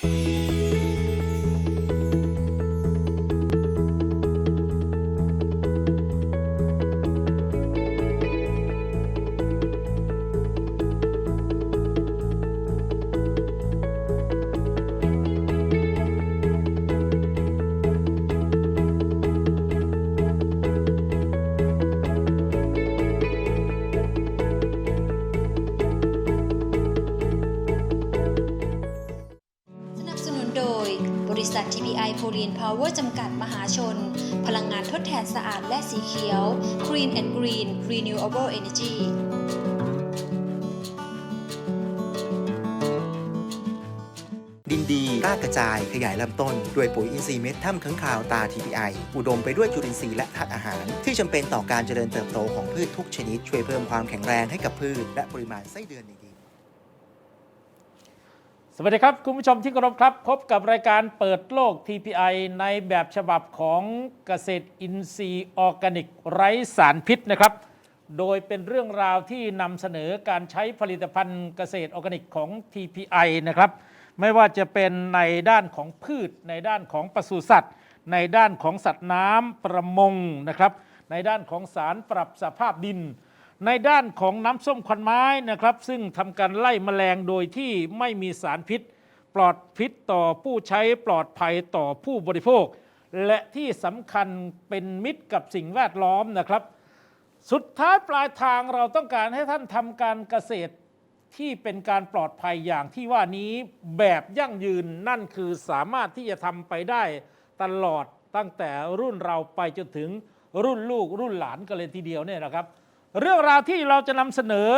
ส Power จำกัดมหาชน พลังงานทดแทนสะอาดและสีเขียว Green and Green Renewable Energy ดินดีรากกระจายขยายลำต้น ด้วยปุ๋ยอินทรีย์เม็ดถ้ำข้างคาวตา TPI อุดมไปด้วยจุลินทรีย์และธาตุอาหาร ที่จำเป็นต่อการเจริญเติบโตของพืชทุกชนิด ช่วยเพิ่มความแข็งแรงให้กับพืช และปริมาณไส้เดือนในดิน สวัสดีครับ คุณผู้ชมที่เคารพครับ พบกับรายการเปิดโลก TPI ในแบบฉบับของเกษตรอินทรีย์ออร์แกนิกไร้สารพิษนะครับ โดยเป็นเรื่องราวที่นำเสนอการใช้ผลิตภัณฑ์เกษตรออร์แกนิกของ TPI นะครับ ไม่ว่าจะเป็นในด้านของพืช ในด้านของปศุสัตว์ ในด้านของสัตว์น้ำประมงนะครับ ในด้านของสารปรับสภาพดิน ในด้านของน้ำส้มควันไม้นะครับ ซึ่งทำการไล่แมลงโดยที่ไม่มีสารพิษ ปลอดพิษต่อผู้ใช้ปลอดภัยต่อผู้บริโภค และที่สำคัญเป็นมิตรกับสิ่งแวดล้อมนะครับ สุดท้ายปลายทางเราต้องการให้ท่านทำการเกษตรที่เป็นการปลอดภัยอย่างที่ว่านี้แบบยั่งยืนนั่นคือสามารถที่จะทำไปได้ตลอดตั้งแต่รุ่นเราไปจนถึงรุ่นลูกรุ่นหลานกันเลยทีเดียวเนี่ยนะครับ เรื่องราวที่เราจะนำเสนอ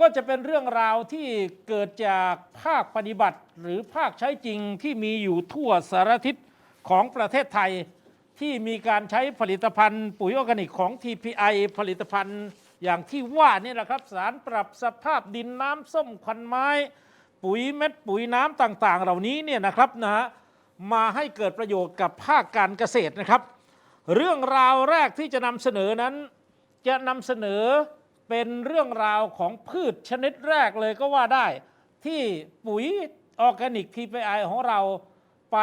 ก็จะเป็นเรื่องราวที่เกิดจากภาคปฏิบัติ หรือภาคใช้จริงที่มีอยู่ทั่วสารทิศของประเทศไทย ที่มีการใช้ผลิตภัณฑ์ปุ๋ยออร์แกนิกของ TPI ผลิตภัณฑ์อย่างที่ว่านี่แหละครับ สารปรับสภาพดินน้ำส้มควันไม้ ปุ๋ยเม็ดปุ๋ยน้ำต่างๆ เหล่านี้เนี่ยนะครับนะฮะมาให้เกิดประโยชน์กับภาคการเกษตรนะครับ เรื่องราวแรกที่จะนำเสนอนั้น จะนำเสนอเป็นเรื่องราวของพืชชนิดแรกเลยก็ว่าได้ ที่ปุ๋ยออร์แกนิก TPI ของเราไป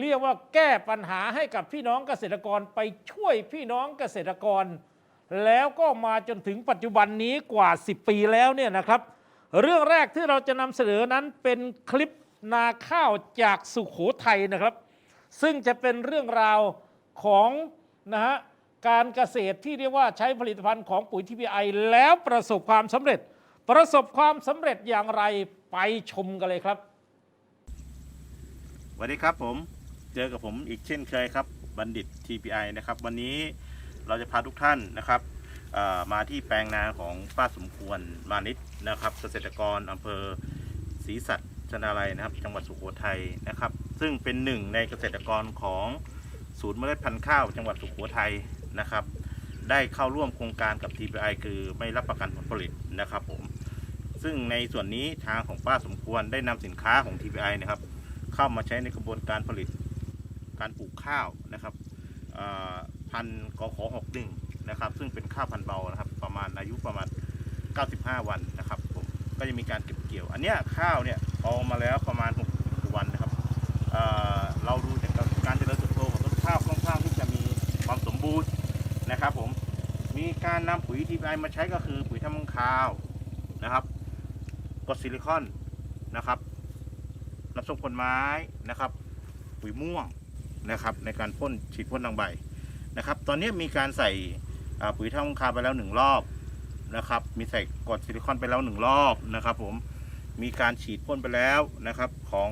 เรียกว่าแก้ปัญหาให้กับพี่น้องเกษตรกรไปช่วยพี่น้องเกษตรกร แล้วก็มาจนถึงปัจจุบันนี้กว่า 10 ปีแล้วเนี่ยนะครับ เรื่องแรกที่เราจะนำเสนอนั้นเป็นคลิปนาข้าวจากสุขโขทัยนะครับ ซึ่งจะเป็นเรื่องราวของนะฮะ การเกษตรที่เรียกว่าใช้ผลิตภัณฑ์ของปุ๋ย TPI แล้วประสบความสำเร็จ ประสบความสำเร็จอย่างไรไปชมกันเลยครับ สวัสดีครับผมเจอกับผมอีกเช่นเคยครับบัณฑิต TPI นะครับ วันนี้เราจะพาทุกท่านนะครับมาที่แปลงนาของป้าสมควรมานิดนะครับ เกษตรกรอำเภอศรีสัตชนาลัยนะครับ จังหวัดสุโขทัยนะครับ ซึ่งเป็นหนึ่งในเกษตรกรของศูนย์เมล็ดพันธุ์ข้าว จังหวัดสุโขทัย นะครับ ได้เข้าร่วมโครงการกับ TPI คือไม่รับประกันผลผลิตนะครับผม ซึ่งในส่วนนี้ทางของป้าสมควรได้นำสินค้าของ TPI นะครับ เข้ามาใช้ในกระบวนการผลิตการปลูกข้าวนะครับอ่อพันธุ์กขหกหนึ่งนะครับ ซึ่งเป็นข้าวพันธุ์เบานะครับ ประมาณอายุประมาณ 95 วันนะครับผมก็จะมีการเก็บเกี่ยว อันเนี้ยข้าวเนี่ยออกมาแล้วประมาณ การนำปุ๋ยทีไอมาใช้ก็คือปุ๋ยทำมังข้าวนะครับกรดซิลิคอนนะครับน้ำส้มคนไม้นะครับ ปุ๋ยม่วงนะครับ ในการพ่นฉีดพ่นทางใบนะครับ ตอนนี้มีการใส่ปุ๋ยทางคาวไปแล้วหนึ่งรอบนะครับ มีใส่กรดซิลิคอนไปแล้วหนึ่งรอบนะครับ ผมมีการฉีดพ่นไปแล้วนะครับของ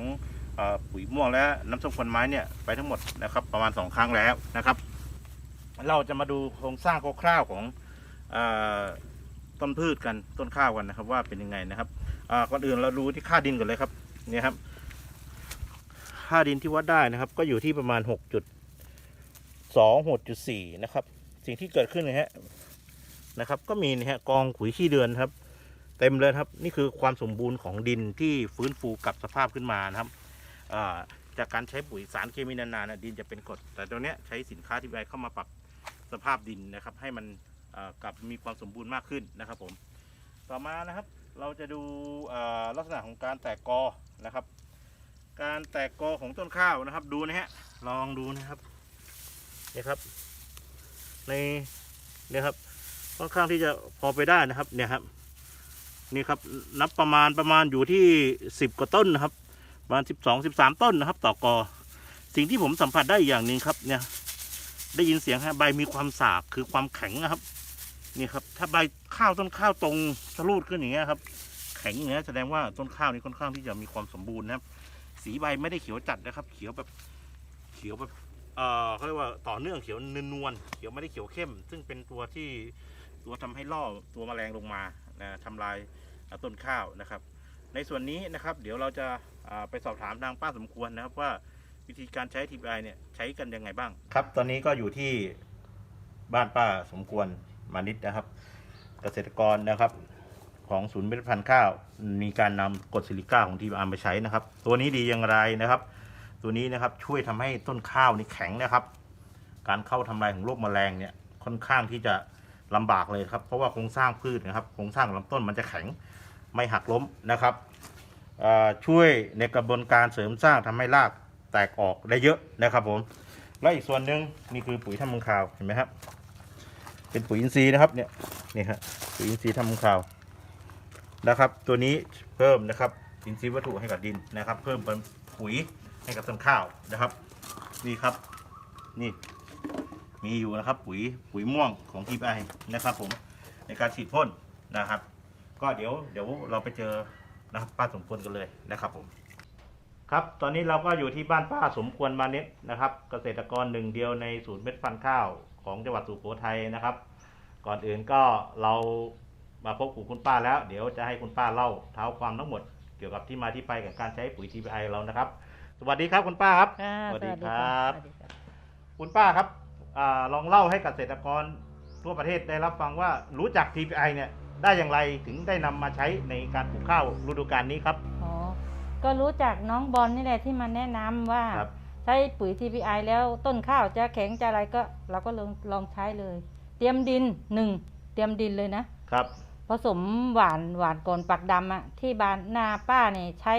อปุ๋ยม่วงและน้ำส้มคนไม้เนี่ยไปทั้งหมดนะครับ ประมาณสองครั้งแล้วนะครับ เราจะมาดูโครงสร้างคร่าวๆของ ต้นพืชกันต้นข้าวกันนะครับ ว่าเป็นยังไงนะครับก่อนอื่นเราดูที่ค่าดินก่อนเลยครับนี่ครับ ค่าดินที่วัดได้นะครับ ก็อยู่ที่ประมาณ 6.2 6.4 นะครับ สิ่งที่เกิดขึ้นนะฮะนะครับ ก็มีนะฮะกองขุยขี้เดือนครับ เต็มเลยครับนี่คือความสมบูรณ์ของดินที่ฟื้นฟูกลับสภาพขึ้นมานะครับจากการใช้ปุ๋ยสารเคมีนานๆนะดินจะเป็นกรดแต่ตรงเนี้ยใช้สินค้าที่ไปเข้ามาปรับสภาพดินนะครับ ให้มัน กลับมีความสมบูรณ์มากขึ้นนะครับผมต่อมานะครับเราจะดูลักษณะของการแตกกอนะครับ การแตกกอของต้นข้าวนะครับ ดูนะฮะลองดูนะครับนี่ครับ ในเนี่ยครับค่อนข้างที่จะพอไปได้นะครับเนี่ยครับนี่ครับนับประมาณประมาณอยู่ที่สิบกว่าต้นนะครับ ประมาณสิบสองสิบสามต้นนะครับ ต่อกอ สิ่งที่ผมสัมผัสได้อีกอย่างหนึ่งครับเนี่ยได้ยินเสียงฮะใบมีความสากคือความแข็งนะครับ นี่ครับ ถ้าใบข้าวต้นข้าวตรงสรูดขึ้นอย่างเงี้ยครับ แข็งอย่างเงี้ยแสดงว่าต้นข้าวนี้ค่อนข้างที่จะมีความสมบูรณ์นะครับ สีใบไม่ได้เขียวจัดนะครับ เขียวแบบเขียวแบบเออเขาเรียกว่าต่อเนื่องเขียวนวลเขียวไม่ได้เขียวเข้ม ซึ่งเป็นตัวที่ตัวทำให้ล่อตัวแมลงลงมานะทำลายต้นข้าวนะครับ ในส่วนนี้นะครับ เดี๋ยวเราจะไปสอบถามทางป้าสมควรนะครับว่าวิธีการใช้ TPI เนี่ยใช้กันยังไงบ้าง ครับ ตอนนี้ก็อยู่ที่บ้านป้าสมควร มานิดนะครับ เกษตรกรนะครับ ของศูนย์เมล็ดพันธุ์ข้าว มีการนำกรดซิลิก้าของทีมอาร์มาใช้นะครับ ตัวนี้ดีอย่างไรนะครับ ตัวนี้นะครับช่วยทำให้ต้นข้าวนี่แข็งนะครับ การเข้าทำลายของโรคแมลงเนี่ยค่อนข้างที่จะลำบากเลยครับ เพราะว่าโครงสร้างพืชนะครับโครงสร้างลำต้นมันจะแข็งไม่หักล้มนะครับช่วยในกระบวนการเสริมสร้างทำให้รากแตกออกได้เยอะนะครับผม และอีกส่วนหนึ่งนี่คือปุ๋ยทำมังคาวเห็นไหมครับ เป็นปุ๋ยอินทรีย์นะครับเนี่ยนี่ครับปุ๋ยอินทรีย์ทำมังคาวนะครับ ตัวนี้เพิ่มนะครับอินทรีย์วัตถุให้กับดินนะครับ เพิ่มเป็นปุ๋ยให้กับต้นข้าวนะครับ นี่ครับนี่ มีอยู่นะครับ ปุ๋ยปุ๋ยม่วงของทีไอนะครับ ผมในการฉีดพ่นนะครับ ก็เดี๋ยวเดี๋ยวเราไปเจอนะครับป้าสมควรกันเลยนะครับผม ครับตอนนี้เราก็อยู่ที่บ้านป้าสมควรมาเน็ตนะครับ เกษตรกรหนึ่งเดียวในศูนย์เม็ดฟันข้าว ของจังหวัดสุโขทัยนะครับ ก่อนอื่นก็เรามาพบกับคุณป้าแล้ว เดี๋ยวจะให้คุณป้าเล่าเท้าความทั้งหมดเกี่ยวกับที่มาที่ไปกับการใช้ปุ๋ย TPI เรานะครับ สวัสดีครับคุณป้าครับ ค่ะสวัสดีะครับสวัสดีค่ะคุณป้าครับอาลองเล่าให้เกษตรกรทั่วประเทศได้รับฟังว่ารู้จัก TPI เนี่ยได้อย่างไรถึงได้นำมาใช้ในการปลูกข้าวฤดูกาลนี้ครับ อ๋อ ก็รู้จักน้องบอลนี่แหละที่มาแนะนำว่า ครับ ใช้ปุ๋ย TPI แล้วต้นข้าวจะแข็งจะอะไรก็เราก็ลองลองใช้เลย เตรียมดินหนึ่งเตรียมดินเลยนะครับ ผสมหวานหวานก่อนปักดำอะที่บ้านนาป้าเนี่ยใช้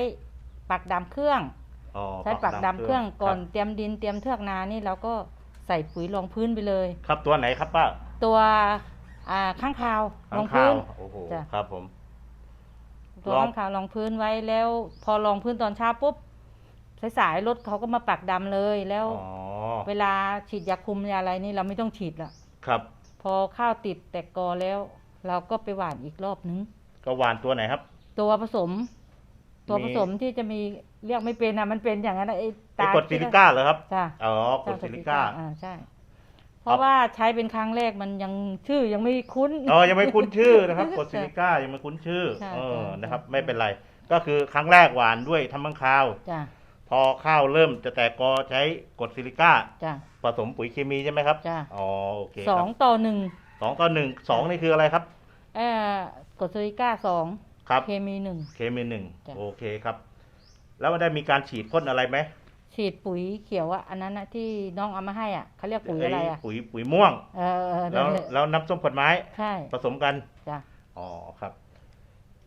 ปักดำเครื่องอ๋อใช้ปักดำเครื่องก่อนคบเตรียมดินเตรียมเทือกนานี่เราก็ใส่ปุ๋ยรองพื้นไปเลย ครับตัวไหนครับป้าตัวอ่าข้างคาวรองข้างพื้ข้านวโอ้โหจ้ะครับผมตัวลองข้างขาวรองพื้นไว้แล้ว พอรองพื้นตอนเช้าปุ๊บ สายๆรถเขาก็มาปักดำเลยแล้ว อ๋อเวลาฉีดยาคุมยาอะไรนี่เราไม่ต้องฉีดละครับพอข้าวติดแตกกอแล้ว เราก็ไปหว่านอีกรอบนึง ก็หวานตัวไหนครับ ตัวผสม ตัวมีผสมที่จะมีเรียกไม่เป็นนะมันเป็นอย่างนั้นนะไอ้ไอ้ตากรดซิลิก้าเหรอครับ จ้ะอ๋อกรดซิลิก้า อ่าใช่ เพราะว่าใช้เป็นครั้งแรกมันยังชื่อยังไม่คุ้น อ๋อ ยังไม่คุ้นชื่อนะครับกรดซิลิก้ายังไม่คุ้นชื่อ ใช่เออ ใช่นะครับ ใช่ ไม่เป็นไร ก็คือครั้งแรกหวานด้วยทำมังคาว จ้ะ พอข้าวเริ่มจะแตกกอใช้กรดซิลิก้าจ้ะผสมปุ๋ยเคมีใช่ไหมครับจ้ะอ๋อโอเคสคอรังบต่อหนึ่งสองต่อหนึ่งสองนี่คืออะไรครับ เอ่อกดซูริก้าสองครับ เคมีหนึ่ง เคมีหนึ่งจ้ะ โอเคครับ แล้วได้มีการฉีดพ่นอะไรไหมฉีดปุ๋ยเขียวอะอันนั้นนะที่น้องเอามาให้อะเขาเรียกปุ๋ยอะไรอะไปุ๋ยปุ๋ยม่วง เออเออแล้วนั่นหะแล้วน้ำส้มผลไม้ใช่ผสมกัน จ้ะอ๋อครับ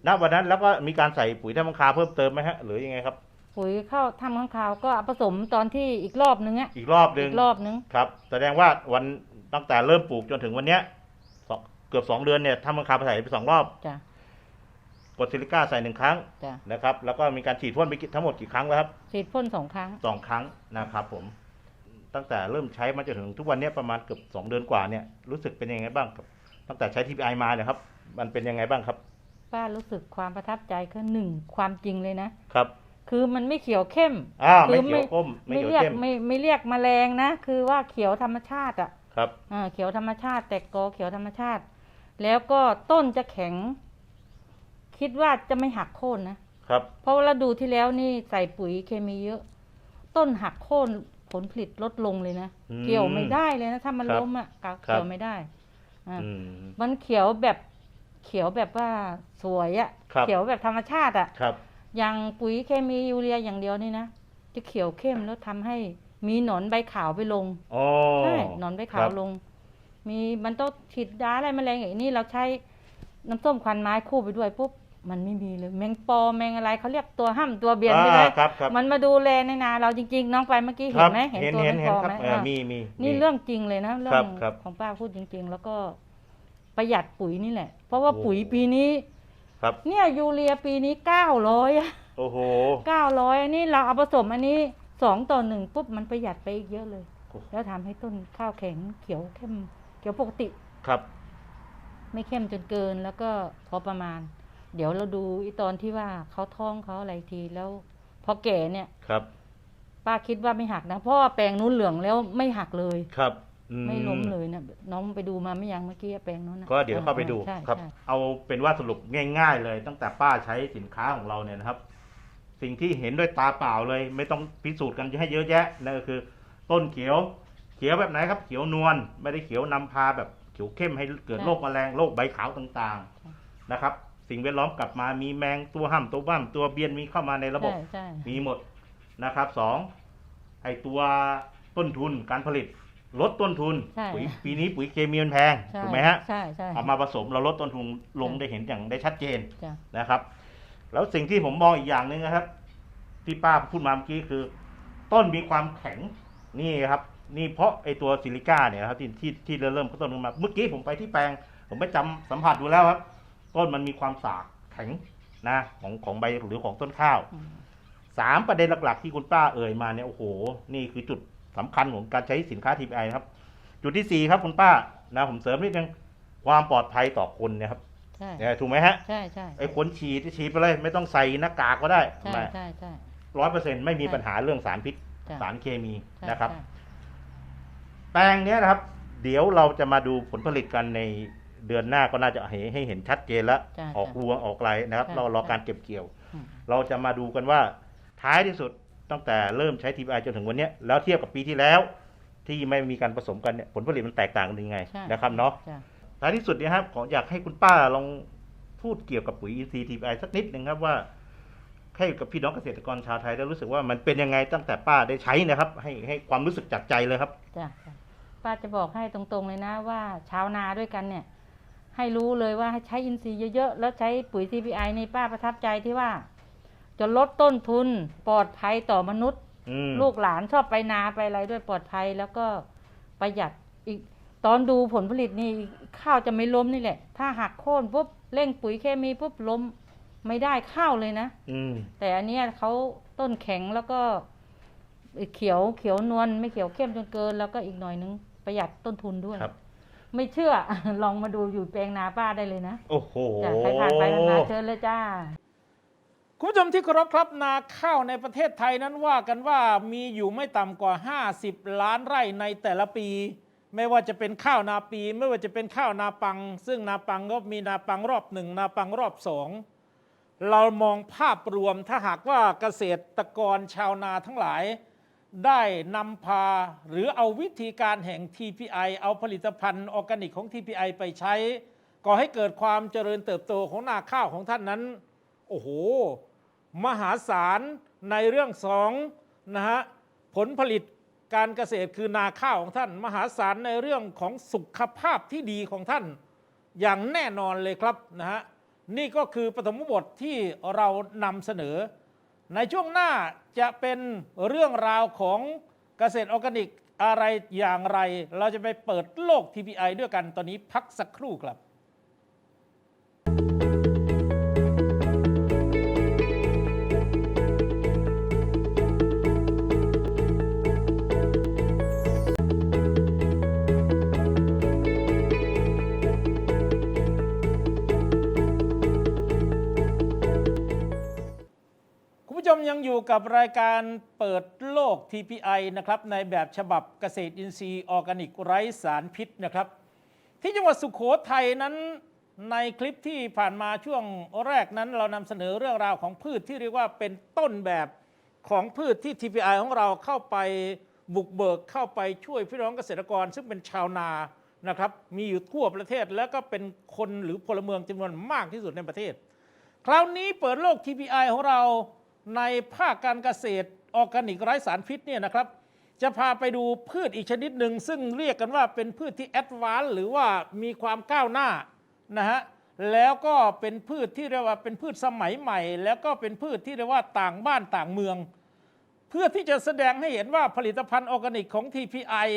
ณ วันนั้นแล้วก็มีการใส่ปุ๋ยทำมังคาเพิ่มเติมไหมฮะ หรือยังไงครับ ปุ๋ยเข้าทำข้างคาวก็เอาผสมตอนที่อีกรอบนึงอะอีกรอบหนึ่อีงกรอบนึงครับ แสดงว่าวันตั้งแต่เริ่มปลูกจนถึงวันเนี้ยสองเกือบสองเดือนเนี่ยทำมังคาไปใส่ไปสองรอบจ้ะ กดซิลิก้าใส่หนึ่งครั้งจ้ะ นะครับ แล้วก็มีการฉีดพ่นไปกี่ทั้งหมดกี่ครั้งแล้วครับฉีดพ่นสองครั้ง สองครั้งนะครับผม ตั้งแต่เริ่มใช้มาจนถึงทุกวันเนี้ยประมาณเกือบสองเดือนกว่าเนี่ยรู้สึกเป็นยังไงบ้างครับ ตั้งแต่ใช้ TPI มาเนี่ยครับ มันเป็นยังไงบ้างครับ ป้ารู้สึกความประทับใจคือหนึ่งความจริงเลยนะ ครับ คือมันไม่เขียวเข้มอ้าวไม่คือเขียวก้มไม่ไม่เขียวเรียกเข้มไม่ไม่เรียกแมลงนะ คือว่าเขียวธรรมชาติอะครับอ่าเขียวธรรมชาติแตกกอเขียวธรรมชาติ แล้วก็ต้นจะแข็ง คิดว่าจะไม่หักโค่นนะครับ เพราะว่าฤดูที่แล้วนี่ใส่ปุ๋ยเคมีเยอะ ต้นหักโค่นผลผลิตลดลงเลยนะอืมเกี่ยวไม่ได้เลยนะ ถ้ามันครับล้มอะกะครับเกี่ยวไม่ได้อ่าอืมมันเขียวแบบเขียวแบบว่าสวยอะครับเขียวแบบธรรมชาติอะครับ อย่างปุ๋ยเคมียูเรียอย่างเดียวนี่นะจะเขียวเข้มแล้วทำให้มีหนอนใบขาวไปลงอ๋อใช่หนอนใบขาควรับลง มีมันต้องฉีดยาอะไรแมลงอย่างนี้เราใช้น้ำส้มควันไม้คู่ไปด้วยปุ๊บมันไม่มีเลย แมงปอแมงอะไรเขาเรียกตัวห้ำตัวเบียนใช่ไหมอ่าครับครับมันมาดูแลในนาเราจริง ๆ น้องไปเมื่อกี้เห็นไหมครับเห็นเห็นตัวเห็นแมงเห็นครับปอไหมเอออะมีมีนี่มีเรื่องจริงเลยนะเรื่ครัองบครับของป้าพูดจริง ๆ แล้วก็ประหยัดปุ๋ยนี่แหละ เพราะว่าโอ้ปุ๋ยปีนี้ ครับเนี่ยยูเรียปีนี้เก้าร้อยโอ้โหเก้าร้อยอันนี้เราเอาผสมอันนี้สองต่อหนึ่งปุ๊บมันประหยัดไปอีกเยอะเลยโอ้แล้วทำให้ต้นข้าวแข็งเขียวเข้มเขียวปกติครับ ไม่เข้มจนเกินแล้วก็พอประมาณ เดี๋ยวเราดูอีตอนที่ว่าเขาท้องเขาอะไรอีกทีแล้ว พอแก่เนี่ยครับ ป้าคิดว่าไม่หักนะเพราะว่าแปลงนู้นเหลืองแล้วไม่หักเลยครับอื ไม่ล้มเลยนะน้องไปดูมาไม่ยังเมื่อกี้แปลงนู้นนะก็เดี๋ยวเข้าไปดูใช่ครับใช่เอาเป็นว่าสรุปง่าย ๆ เลย ตั้งแต่ป้าใช้สินค้าของเราเนี่ยนะครับ สิ่งที่เห็นด้วยตาเปล่าเลย ไม่ต้องพิสูจน์กันให้เยอะแยะนั่นก็คือ ต้นเขียว เขียวแบบไหนครับ เขียวนวลไม่ได้เขียวนำพาแบบเขียวเข้มให้เกิดโรคแมลงโรคใบขาวต่างๆนะครับ สิ่งแวดล้อมกลับมามีแมงตัวห้ามตัวบ้ามตัวเบียนมีเข้ามาในระบบใช่ใช่มีหมดนะครับสองไอตัวต้นทุนการผลิต ลดต้นทุนใช่ ปุ๋ยปีนี้ปุ๋ยเคมีมันแพงใช่ถูกไหมฮะใช่ใช่เอามาผสมเราลดต้นทุนลงใช่ได้เห็นอย่างได้ชัดเจนจ้ะนะครับ แล้วสิ่งที่ผมมองอีกอย่างหนึ่งนะครับ ที่ป้าพูดมาเมื่อกี้คือ ต้นมีความแข็งนี่ครับ นี่เพราะไอตัวซิลิก้าเนี่ยครับที่ที่ที่เริ่มต้นขึ้นมาเมื่อกี้ผมไปที่แปลง ผมไปจำสัมผัสดูแล้วครับ ต้นมันมีความสากแข็งนะของของใบหรือของต้นข้าว อืม สามประเด็นหลัก ๆ ที่คุณป้าเอ่ยมาเนี่ยโอ้โห นี่คือจุด สำคัญของการใช้สินค้า TPI นะครับ จุดที่สี่ครับคุณป้านะผมเสริมนิดนึงความปลอดภัยต่อคนเนะครับใช่เนี่ยถูกไหมฮะใช่ใช่ไอ้คนฉีดฉีดไปเลย ไม่ต้องใส่หน้ากากก็ได้ใช่ใช่ใช่ร้อยเปอร์เซ็นต์ไม่มีใช่ปัญหาเรื่องสารพิษจ้ะสารเคมีใช่นะครับใช่แปลงเนี้ยนะครับ เดี๋ยวเราจะมาดูผลผลิตกันในเดือนหน้าก็น่าจะให้ให้เห็นชัดเจนแล้วจ้ะออกจ้ะรวงออกอะไรนะครับจ้ะเรารอจ้ะการเก็บเกี่ยวอืมเราจะมาดูกันว่าท้ายที่สุด ตั้งแต่เริ่มใช้ TPI จนถึงวันเนี้ยแล้วเทียบกับปีที่แล้ว ที่ไม่มีการผสมกันเนี่ยผลผลิตมันแตกต่างกันยังไงใช่นะครับเนาะจ้ะท้ายที่สุดเนี่ยครับขออยากให้คุณป้าลองพูดเกี่ยวกับปุ๋ย EC TPI สักนิดหนึ่งครับว่าให้กับพี่น้องเกษตรกรชาวไทยได้รู้สึกว่ามันเป็นยังไงตั้งแต่ป้าได้ใช้นะครับ ให้ให้ความรู้สึกจากใจเลยครับจ้ะจ้ะป้าจะบอกให้ตรงๆเลยนะว่าชาวนาด้วยกันเนี่ย ให้รู้เลยว่าให้ใช้อินทรีย์เยอะๆแล้วใช้ปุ๋ย CPI ในป้าประทับใจที่ว่า จะลดต้นทุนปลอดภัยต่อมนุษย์อืมลูกหลานชอบไปนาไปอะไรด้วยปลอดภัยแล้วก็ประหยัดอีกตอนดูผลผลิตนี่ข้าวจะไม่ล้มนี่แหละ ถ้าหักโค่นปุ๊บเร่งปุ๋ยเคมีปุ๊บล้มไม่ได้ข้าวเลยนะอืมแต่อันเนี้ยเขาต้นแข็งแล้วก็เขียวเขียวนวลไม่เขียวเข้มจนเกิน แล้วก็อีกหน่อยนึงประหยัดต้นทุนด้วยครับ ไม่เชื่อลองมาดูอยู่แปลงนาป้าได้เลยนะ โอ้โหจ้ะใครผ่านไปผ่านมาเชิญเลยจ้า คุณผู้ชมที่เคารพครับนาข้าวในประเทศไทยนั้นว่ากันว่ามีอยู่ไม่ต่ำกว่า 50 ล้านไร่ในแต่ละปี ไม่ว่าจะเป็นข้าวนาปี ไม่ว่าจะเป็นข้าวนาปัง ซึ่งนาปังก็มีนาปังรอบหนึ่งนาปังรอบสองเรามองภาพรวมถ้าหากว่าเกษตรกรชาวนาทั้งหลาย ได้นำพาหรือเอาวิธีการแห่ง TPI เอาผลิตภัณฑ์ออร์แกนิกของ TPI ไปใช้ก่อให้เกิดความเจริญเติบโตของนาข้าวของท่านนั้น โอ้โห มหาศาลในเรื่องสองนะฮะผลผลิตการเกษตรคือนาข้าวของท่าน มหาศาลในเรื่องของสุขภาพที่ดีของท่าน อย่างแน่นอนเลยครับนะฮะนี่ก็คือปฐมบทที่เรานำเสนอ ในช่วงหน้าจะเป็นเรื่องราวของเกษตรออร์แกนิกอะไรอย่างไร เราจะไปเปิดโลก TPI ด้วยกันตอนนี้พักสักครู่ครับ ผู้ชมยังอยู่กับรายการเปิดโลก TPI นะครับในแบบฉบับเกษตรอินทรีย์ออร์แกนิกไร้สารพิษนะครับ ที่จังหวัดสุขโขทัยนั้นในคลิปที่ผ่านมาช่วงแรกนั้น เรานำเสนอเรื่องราวของพืชที่เรียกว่าเป็นต้นแบบของพืชที่ TPI ของเราเข้าไปบุกเบิกเข้าไปช่วยพี่น้องเกษตรกร ซึ่งเป็นชาวนานะครับมีอยู่ทั่วประเทศแล้วก็เป็นคนหรือพลเมืองจำนวนมากที่สุดในประเทศ คราวนี้เปิดโลก TPI ของเรา ในภาคการเกษตรออร์แกนิกไร้สารพิษเนี่ยนะครับ จะพาไปดูพืชอีกชนิดหนึ่ง ซึ่งเรียกกันว่าเป็นพืชที่แอดวานซ์หรือว่ามีความก้าวหน้านะฮะแล้วก็เป็นพืชที่เรียกว่าเป็นพืชสมัยใหม่ แล้วก็เป็นพืชที่เรียกว่าต่างบ้านต่างเมือง เพื่อที่จะแสดงให้เห็นว่าผลิตภัณฑ์ออร์แกนิกของ TPI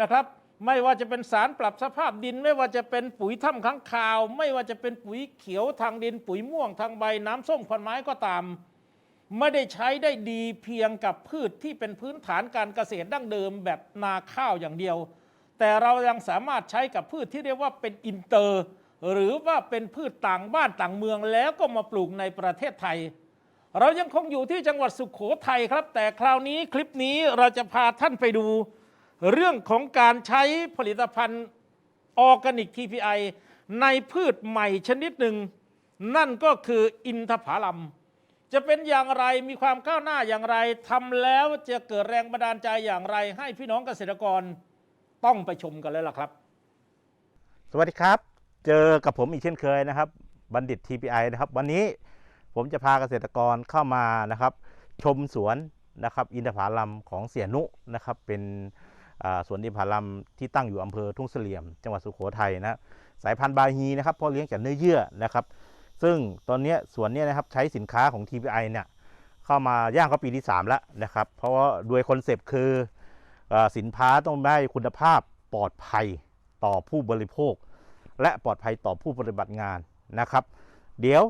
นะครับไม่ว่าจะเป็นสารปรับสภาพดิน ไม่ว่าจะเป็นปุ๋ยถ้ำค้างคาว ไม่ว่าจะเป็นปุ๋ยเขียวทางดิน ปุ๋ยม่วงทางใบน้ำส้มขอนไม้ก็ตาม ไม่ได้ใช้ได้ดีเพียงกับพืชที่เป็นพื้นฐานการเกษตรดั้งเดิมแบบนาข้าวอย่างเดียว แต่เรายังสามารถใช้กับพืชที่เรียกว่าเป็นอินเตอร์ หรือว่าเป็นพืชต่างบ้านต่างเมืองแล้วก็มาปลูกในประเทศไทย เรายังคงอยู่ที่จังหวัดสุขโขทัยครับ แต่คราวนี้คลิปนี้เราจะพาท่านไปดู เรื่องของการใช้ผลิตภัณฑ์ออร์แกนิก TPI ในพืชใหม่ชนิดหนึ่ง นั่นก็คืออินทผลัม จะเป็นอย่างไรมีความก้าวหน้าอย่างไรทำแล้วจะเกิดแรงบันดาลใจอย่างไร ให้พี่น้องเกษตรกรต้องไปชมกันแล้วล่ะครับ สวัสดีครับ เจอกับผมอีกเช่นเคยนะครับ บัณฑิต TPI นะครับ วันนี้ผมจะพาเกษตรกรเข้ามานะครับ ชมสวนนะครับ อินทผลัมของเสียนุนะครับ เป็นสวนอินทผลัมที่ตั้งอยู่อำเภอทุ่งเสลี่ยม จังหวัดสุโขทัยนะสายพันธุ์บาฮีนะครับพราะเลี้ยงจากเนื้อเยื่อนะครับ ซึ่งตอนนี้สวนเนี้ยนะครับใช้สินค้าของ TPI เนี่ยเข้ามาย่างเข้าปีที่ 3 แล้วนะครับ เพราะว่าโดยคอนเซปต์คืออสินค้าต้องได้คุณภาพปลอดภัยต่อผู้บริโภค และปลอดภัยต่อผู้ปฏิบัติงานนะครับ เดี๋ยว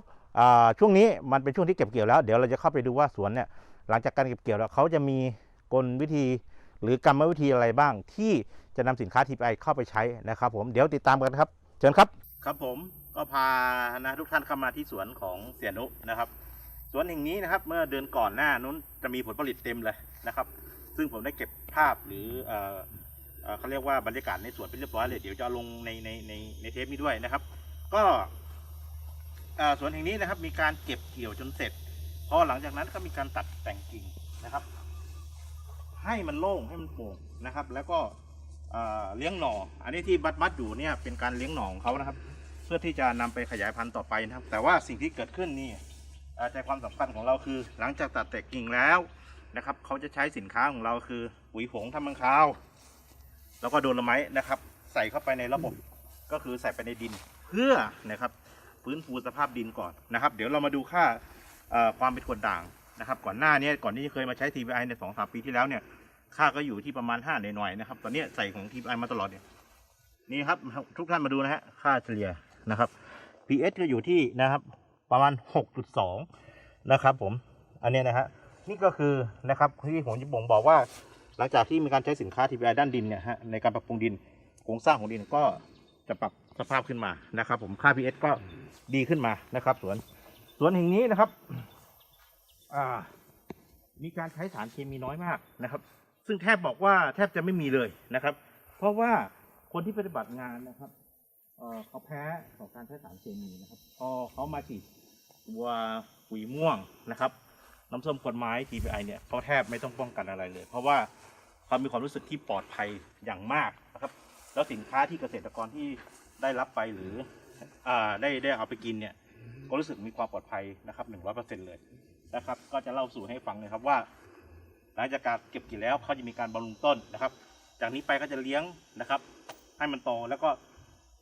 ช่วงนี้มันเป็นช่วงที่เก็บเกี่ยวแล้ว เดี๋ยวเราจะเข้าไปดูว่าสวนเนี่ยหลังจากการเก็บเกี่ยวแล้วเขาจะมีกลวิธีหรือกรรมวิธีอะไรบ้าง ที่จะนำสินค้า TPI เข้าไปใช้นะครับ ผมเดี๋ยวติดตามกันครับ เชิญครับ ครับผม ก็พานะทุกท่านเข้ามาที่สวนของเสียนุนะครับ สวนแห่งนี้นะครับ เมื่อเดือนก่อนหน้านู้นจะมีผลผลิตเต็มเลยนะครับ ซึ่งผมได้เก็บภาพหรือเอ่อเอ่อเขาเรียกว่าบรรยากาศในสวนเป็นเรียบร้อยเลยเดี๋ยวจะเอาลงในในในในเทปนี้ด้วยนะครับ ก็เอ่อสวนแห่งนี้นะครับ มีการเก็บเกี่ยวจนเสร็จพอหลังจากนั้นก็มีการตัดแต่งกิ่งนะครับ ให้มันโล่งให้มันโปร่งนะครับ แล้วก็เอ่อเลี้ยงหน่อ อันนี้ที่บัดบัดอยู่เนี่ยเป็นการเลี้ยงหน่อของเขานะครับ พื่อที่จะนำไปขยายพันธุ์ต่อไปนะครับ แต่ว่าสิ่งที่เกิดขึ้นนี่อ่อใจความสำคัญของเราคือ หลังจากตัดแต่กิ่งแล้วนะครับเขาจะใช้สินค้าของเราคือปุ๋ยผงทำมังคาว แล้วก็โดนละไม้นะครับ ใส่เข้าไปในระบบก็คือใส่ไปในดินเพื่อนะครับฟื้นฟูสภาพดินก่อนนะครับ เดี๋ยวเรามาดูค่าความเป็นกรดด่างนะครับ ก่อนหน้านี้ก่อนที่จะเคยมาใช้ TPI ในสองสามปีที่แล้วเนี่ยค่าก็อยู่ที่ประมาณ5หน่อยๆนะครับ ตอนนี้ใส่ของ TPI มาตลอดเนี่ยนี่ครับทุกท่านมาดูนะฮะค่าเฉลี่ย นะครับ pH ก็อยู่ที่นะครับประมาณ 6.2 นะครับผม อันเนี้ยนะฮะนี่ก็คือนะครับที่ผมจะบ่งบอกว่า หลังจากที่มีการใช้สินค้า TPI ด้านดินเนี่ยฮะในการปรับปรุงดินโครงสร้างของดินก็จะปรับสภาพขึ้นมานะครับ ผมค่า pH ก็ดีขึ้นมานะครับ สวนสวนแห่งนี้นะครับอ่ามีการใช้สารเคมีน้อยมากนะครับ ซึ่งแทบบอกว่าแทบจะไม่มีเลยนะครับ เพราะว่าคนที่ปฏิบัติงานนะครับ เอ่อเขาแพ้ต่อการใช้สารเคมีนะครับพอเขามาฉีดตัวปุ๋ยม่วงนะครับ น้ำส้มกวนไม้ TPI เนี่ยเขาแทบไม่ต้องป้องกันอะไรเลย เพราะว่าเขามีความรู้สึกที่ปลอดภัยอย่างมากนะครับ แล้วสินค้าที่เกษตรกรที่ได้รับไปหรืออ่าได้ได้เอาไปกินเนี่ยก็รู้สึกมีความปลอดภัยนะครับหนึ่งร้อยเปอร์เซ็นเลยนะครับ ก็จะเล่าสู่ให้ฟังเลยครับว่า หลังจากการเก็บเกี่ยวแล้วเขาจะมีการบำรุงต้นนะครับ จากนี้ไปก็จะเลี้ยงนะครับ ให้มันโตแล้วก็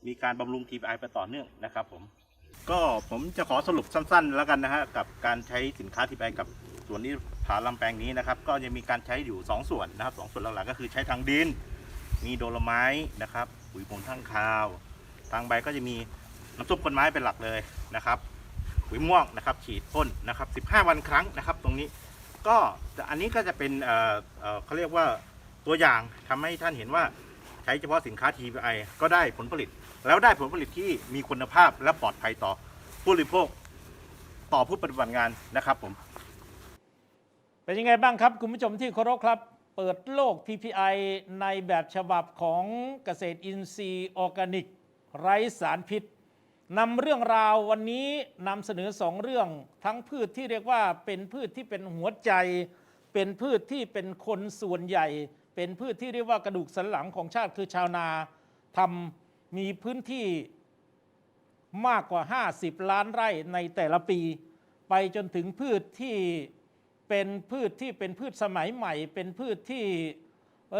มีการบำรุง TPI ไปต่อเนื่องนะครับผมก็ผมจะขอสรุปสั้นๆ แล้วกันนะฮะกับการใช้สินค้า TPI กับส่วนนี้ผาลำแปลงนี้นะครับ ก็จะมีการใช้อยู่ 2 ส่วนนะครับสองส่วนหลักๆก็คือใช้ทางดิน มีโดลไม้นะครับปุ๋ยผงทั้งคาว ทางใบก็จะมีน้ำส้มคนไม้เป็นหลักเลยนะครับปุ๋ยม่วงนะครับ ฉีดพ่นนะครับ 15 วันครั้งนะครับ ตรงนี้ก็อันนี้ก็จะเป็นเออเออเขาเรียกว่าตัวอย่างทำให้ท่านเห็นว่าใช้เฉพาะสินค้า TPI ก็ได้ผลผลิต แล้วได้ผลผลิตที่มีคุณภาพและปลอดภัยต่อผู้บริโภคต่อผู้ปฏิบัติงานนะครับผม เป็นยังไงบ้างครับ คุณผู้ชมที่เคารพครับ เปิดโลก TPI ในแบบฉบับของเกษตรอินทรีย์ออร์แกนิก ไร้สารพิษนำเรื่องราววันนี้นำเสนอสองเรื่อง ทั้งพืชที่เรียกว่าเป็นพืชที่เป็นหัวใจ เป็นพืชที่เป็นคนส่วนใหญ่ เป็นพืชที่เรียกว่ากระดูกสันหลังของชาติคือชาวนาทำ มีพื้นที่มากกว่า 50 ล้านไร่ในแต่ละปี ไปจนถึงพืชที่เป็นพืชที่เป็นพืชสมัยใหม่ เป็นพืชที่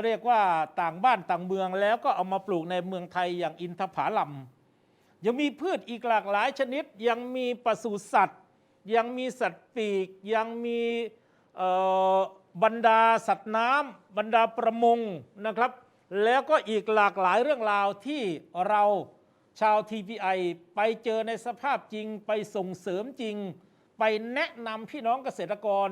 เรียกว่าต่างบ้านต่างเมืองแล้วก็เอามาปลูกในเมืองไทยอย่างอินทผลัมยังมีพืชอีกหลากหลายชนิด ยังมีปศุสัตว์ ยังมีสัตว์ปีก ยังมีบรรดาสัตว์น้ำบรรดาประมงนะครับ แล้วก็อีกหลากหลายเรื่องราวที่เราชาว TPI ไปเจอในสภาพจริง ไปส่งเสริมจริง ไปแนะนำพี่น้องเกษตรกร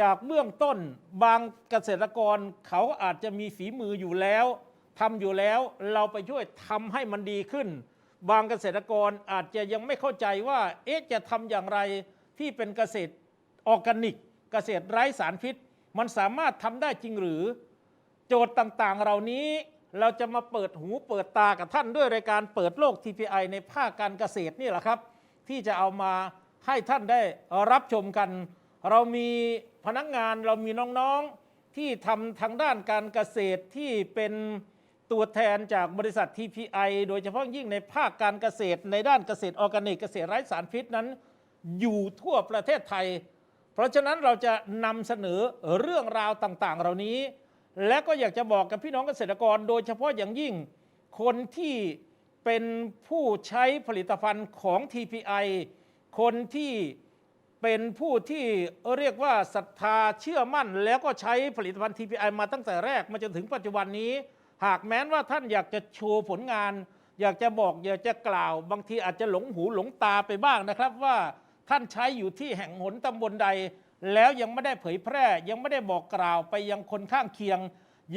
จากเบื้องต้นบางเกษตรกรเขาอาจจะมีฝีมืออยู่แล้วทำอยู่แล้วเราไปช่วยทำให้มันดีขึ้น บางเกษตรกรอาจจะยังไม่เข้าใจว่า เอ๊ะจะทำอย่างไรที่เป็นเกษตรออร์แกนิก เกษตรไร้สารพิษ มันสามารถทำได้จริงหรือ โจทย์ต่างๆ เหล่านี้เราจะมาเปิดหูเปิดตากับท่านด้วยรายการเปิดโลก TPI ในภาคการเกษตรนี่แหละครับ ที่จะเอามาให้ท่านได้รับชมกัน เรามีพนักงานเรามีน้องๆที่ทำทางด้านการเกษตรที่เป็นตัวแทนจากบริษัท TPI โดยเฉพาะยิ่งในภาคการเกษตร ในด้านเกษตรออร์แกนิกเกษตรไร้สารพิษนั้น อยู่ทั่วประเทศไทย เพราะฉะนั้นเราจะนำเสนอเรื่องราวต่างๆ เหล่านี้ และก็อยากจะบอกกับพี่น้องเกษตรกร โดยเฉพาะอย่างยิ่งคนที่เป็นผู้ใช้ผลิตภัณฑ์ของ TPI คนที่เป็นผู้ที่เรียกว่าศรัทธาเชื่อมั่น แล้วก็ใช้ผลิตภัณฑ์ TPI มาตั้งแต่แรกมาจนถึงปัจจุบันนี้ หากแม้นว่าท่านอยากจะโชว์ผลงาน อยากจะบอกอยากจะกล่าว บางทีอาจจะหลงหูหลงตาไปบ้างนะครับว่าท่านใช้อยู่ที่แห่งหนตำบลใด แล้วยังไม่ได้เผยแพร่ ยังไม่ได้บอกกล่าวไปยังคนข้างเคียง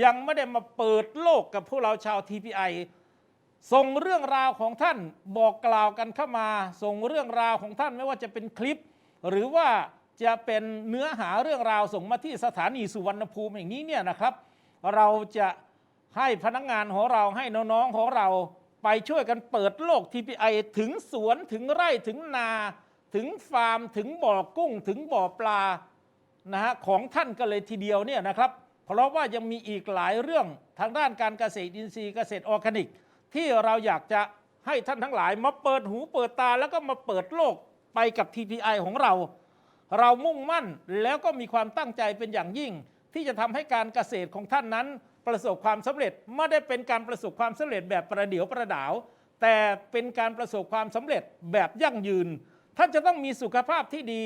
ยังไม่ได้มาเปิดโลกกับพวกเราชาว TPI ส่งเรื่องราวของท่านบอกกล่าวกันเข้ามา ส่งเรื่องราวของท่านไม่ว่าจะเป็นคลิป หรือว่าจะเป็นเนื้อหาเรื่องราวส่งมาที่สถานีสุวรรณภูมิอย่างนี้เนี่ยนะครับ เราจะให้พนักงานของเราให้น้องๆของเราไปช่วยกันเปิดโลก TPI ถึงสวนถึงไร่ถึงนา ถึงฟาร์มถึงบ่อกุ้งถึงบ่อปลานะฮะของท่านก็เลยทีเดียวเนี่ยนะครับเพราะว่ายังมีอีกหลายเรื่องทางด้านการเกษตรอินทรีย์เกษตรออร์แกนิก ที่เราอยากจะให้ท่านทั้งหลายมาเปิดหูเปิดตาแล้วก็มาเปิดโลกไปกับ TPI ของเรา เรามุ่งมั่นแล้วก็มีความตั้งใจเป็นอย่างยิ่ง ที่จะทำให้การเกษตรของท่านนั้น ประสบความสำเร็จไม่ได้เป็นการประสบความสำเร็จแบบประเดี๋ยวประดาว แต่เป็นการประสบความสำเร็จแบบยั่งยืน ท่านจะต้องมีสุขภาพที่ดี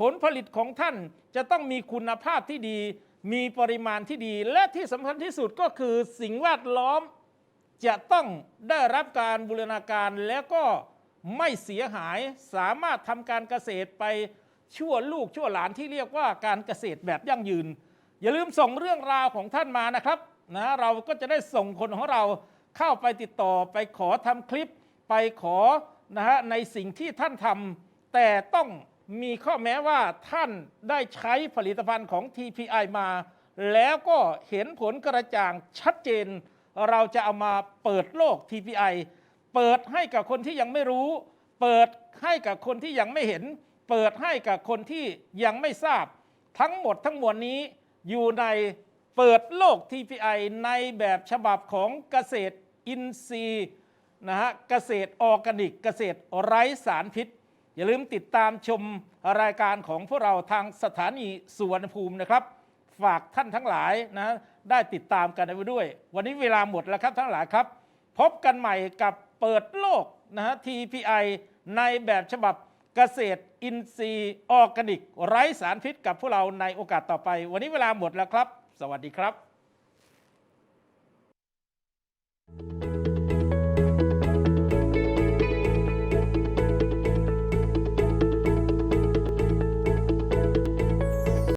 ผลผลิตของท่านจะต้องมีคุณภาพที่ดี มีปริมาณที่ดี และที่สำคัญที่สุดก็คือสิ่งแวดล้อม จะต้องได้รับการบูรณาการแล้วก็ไม่เสียหายสามารถทำการเกษตรไปชั่วลูกชั่วหลานที่เรียกว่าการเกษตรแบบยั่งยืน อย่าลืมส่งเรื่องราวของท่านมานะครับนะเราก็จะได้ส่งคนของเราเข้าไปติดต่อไปขอทำคลิป ไปขอนะฮะในสิ่งที่ท่านทำ แต่ต้องมีข้อแม้ว่าท่านได้ใช้ผลิตภัณฑ์ของ TPI มา แล้วก็เห็นผลกระจ่างชัดเจน เราจะเอามาเปิดโลก TPI เปิดให้กับคนที่ยังไม่รู้ เปิดให้กับคนที่ยังไม่เห็น เปิดให้กับคนที่ยังไม่ทราบ ทั้งหมดทั้งมวลนี้อยู่ในเปิดโลก TPI ในแบบฉบับของเกษตรอินทรีย์นะฮะเกษตรออร์แกนิก เกษตรไร้สารพิษ อย่าลืมติดตามชมรายการของพวกเราทางสถานีสุวรรณภูมินะครับ ฝากท่านทั้งหลายนะได้ติดตามกันไว้ด้วย วันนี้เวลาหมดแล้วครับทั้งหลายครับ พบกันใหม่กับเปิดโลกนะฮะ TPI ในแบบฉบับเกษตรอินทรีย์ออร์แกนิก ไร้สารพิษกับพวกเราในโอกาสต่อไป วันนี้เวลาหมดแล้วครับ สวัสดีครับ thank you